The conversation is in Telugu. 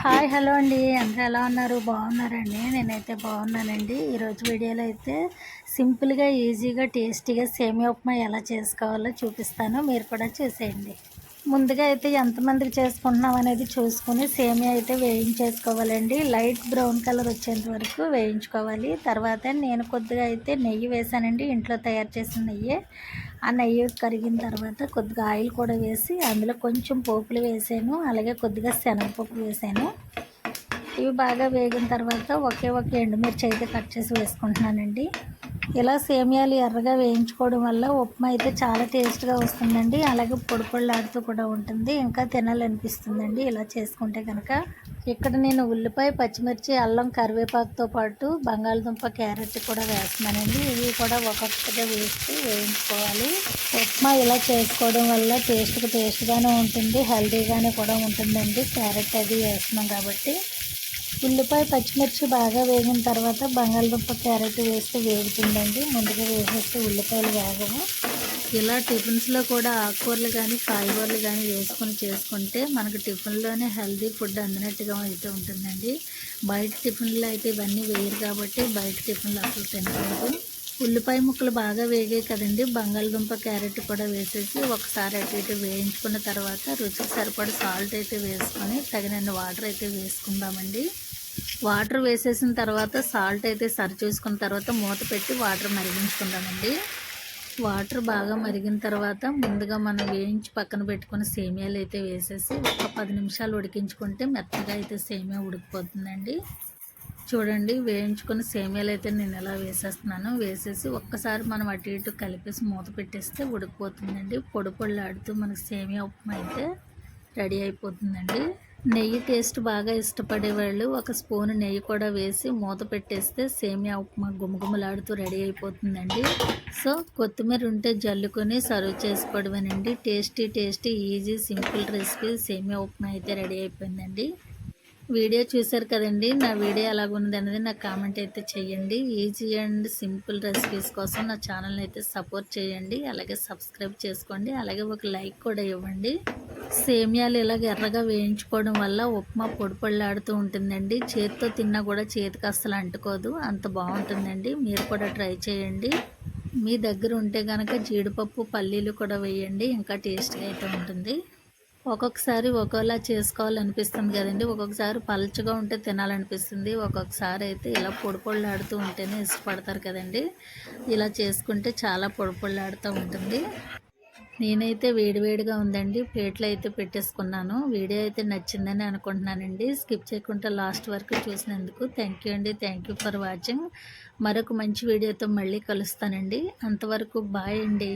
హాయ్ హలో అండి. అందరూ ఎలా ఉన్నారు? బాగున్నారండి. నేనైతే బాగున్నానండి. ఈరోజు వీడియోలో అయితే సింపుల్గా ఈజీగా టేస్టీగా సేమియా ఉప్మా ఎలా చేసుకోవాలో చూపిస్తాను. మీరు కూడా చూసేయండి. ముందుగా అయితే ఎంతమందికి చేసుకుంటున్నాం అనేది చూసుకుని సేమియా అయితే వేయించేసుకోవాలండి. లైట్ బ్రౌన్ కలర్ వచ్చేంత వరకు వేయించుకోవాలి. తర్వాత నేను కొద్దిగా అయితే నెయ్యి వేసానండి ఇంట్లో తయారు చేసిన నెయ్యి. ఆ నెయ్యి కరిగిన తర్వాత కొద్దిగా ఆయిల్ కూడా వేసి అందులో కొంచెం పోపులు వేసాను అలాగే కొద్దిగా శనగపప్పు వేసాను. ఇవి బాగా వేగిన తర్వాత ఒకే ఒక ఎండుమిర్చి అయితే కట్ చేసి వేసుకుంటున్నానండి. ఇలా సేమియాలు ఎర్రగా వేయించుకోవడం వల్ల ఉప్మా అయితే చాలా టేస్ట్గా వస్తుందండి. అలాగే పొడి పొడిలాడుతూ కూడా ఉంటుంది. ఇంకా తినాలనిపిస్తుందండి ఇలా చేసుకుంటే కనుక ఇక్కడ నేను ఉల్లిపాయ పచ్చిమిర్చి అల్లం కరివేపాకుతో పాటు బంగాళదుంప క్యారెట్ కూడా వేస్తున్నానండి. ఇవి కూడా ఒక్కొక్కటిగా వేసి వేయించుకోవాలి. ఉప్మా ఇలా చేసుకోవడం వల్ల టేస్ట్కి టేస్ట్గానే ఉంటుంది హెల్తీగానే కూడా ఉంటుందండి. క్యారెట్ అది వేస్తున్నాం కాబట్టి. ఉల్లిపాయ పచ్చిమిర్చి బాగా వేగిన తర్వాత బంగాళదుంప క్యారెట్ వేస్తే వేగుతుందండి. ముందుగా వేసేస్తే ఉల్లిపాయలు వేగము ఇలా టిఫిన్స్లో కూడా ఆకుకూరలు కానీ కాయగూరలు కానీ వేసుకొని చేసుకుంటే మనకు టిఫిన్లోనే హెల్దీ ఫుడ్ అందినట్టుగా అయితే ఉంటుందండి. బయట టిఫిన్లో అయితే ఇవన్నీ వేయరు కాబట్టి బయట టిఫిన్లు అసలు తినకూడదు. ఉల్లిపాయ ముక్కలు బాగా వేగాయి కదండి. బంగాళదుంప క్యారెట్ కూడా వేసేసి ఒకసారి అటు ఇటు వేయించుకున్న తర్వాత రుచికి సరిపడ సాల్ట్ అయితే వేసుకొని తగినన్ని వాటర్ అయితే వేసుకుందామండి. వాటర్ వేసేసిన తర్వాత సాల్ట్ అయితే సర్వ్ చేసుకున్న తర్వాత మూత పెట్టి వాటర్ మరిగించుకుందామండి. వాటర్ బాగా మరిగిన తర్వాత ముందుగా మనం వేయించి పక్కన పెట్టుకున్న సేమియాలు అయితే వేసేసి ఒక పది నిమిషాలు ఉడికించుకుంటే మెత్తగా అయితే సేమియా ఉడికిపోతుందండి. చూడండి వేయించుకున్న సేమియాలు అయితే నేను ఎలా వేసేస్తున్నాను. వేసేసి ఒక్కసారి మనం అటు ఇటు కలిపేసి మూత పెట్టేస్తే ఉడికిపోతుందండి. పొడి పొళ్ళాడుతూ మనకు సేమియా ఉప్మా అయితే రెడీ అయిపోతుందండి. నెయ్యి టేస్ట్ బాగా ఇష్టపడే వాళ్ళు ఒక స్పూన్ నెయ్యి కూడా వేసి మూత పెట్టేస్తే సేమియా ఉప్మా గుమగుమలాడుతూ రెడీ అయిపోతుందండి. సో కొత్తిమీర ఉంటే జల్లుకొని serve చేసుకోవడమేనండి. Tasty tasty easy simple recipe. Semiya upma అయితే రెడీ అయిపోయిందండి. వీడియో చూసారు కదండి. నా వీడియో ఎలాగుంది అనేది నాకు కామెంట్ అయితే చేయండి ఈజీ అండ్ సింపుల్ రెసిపీస్ కోసం నా ఛానల్ని అయితే సపోర్ట్ చేయండి. అలాగే సబ్స్క్రైబ్ చేసుకోండి. అలాగే ఒక లైక్ కూడా ఇవ్వండి. సేమియాలు ఇలాగ ఎర్రగా వేయించుకోవడం వల్ల ఉప్మా పొడి ఉంటుందండి. చేతితో తిన్నా కూడా చేతికి అస్సలు అంటుకోదు. అంత బాగుంటుందండి. మీరు కూడా ట్రై చేయండి. మీ దగ్గర ఉంటే కనుక జీడిపప్పు పల్లీలు కూడా వేయండి. ఇంకా టేస్ట్గా అయితే ఉంటుంది. ఒక్కొక్కసారి ఒక్కోలా చేసుకోవాలనిపిస్తుంది కదండి. ఒక్కొక్కసారి పలుచగా ఉంటే తినాలనిపిస్తుంది. ఒక్కొక్కసారి అయితే ఇలా పొడి పొళ్ళాడుతూ ఉంటేనే ఇష్టపడతారు కదండి. ఇలా చేసుకుంటే చాలా పొడి పొళ్ళాడుతూ ఉంటుంది. నేనైతే వేడివేడిగా ఉందండి. ప్లేట్లు అయితే పెట్టేసుకున్నాను. వీడియో అయితే నచ్చిందని అనుకుంటున్నానండి. స్కిప్ చేయకుండా లాస్ట్ వరకు చూసినందుకు థ్యాంక్ యూ అండి. Thank you for watching. మరొక మంచి వీడియోతో మళ్ళీ కలుస్తానండి. అంతవరకు బాయ్ అండి.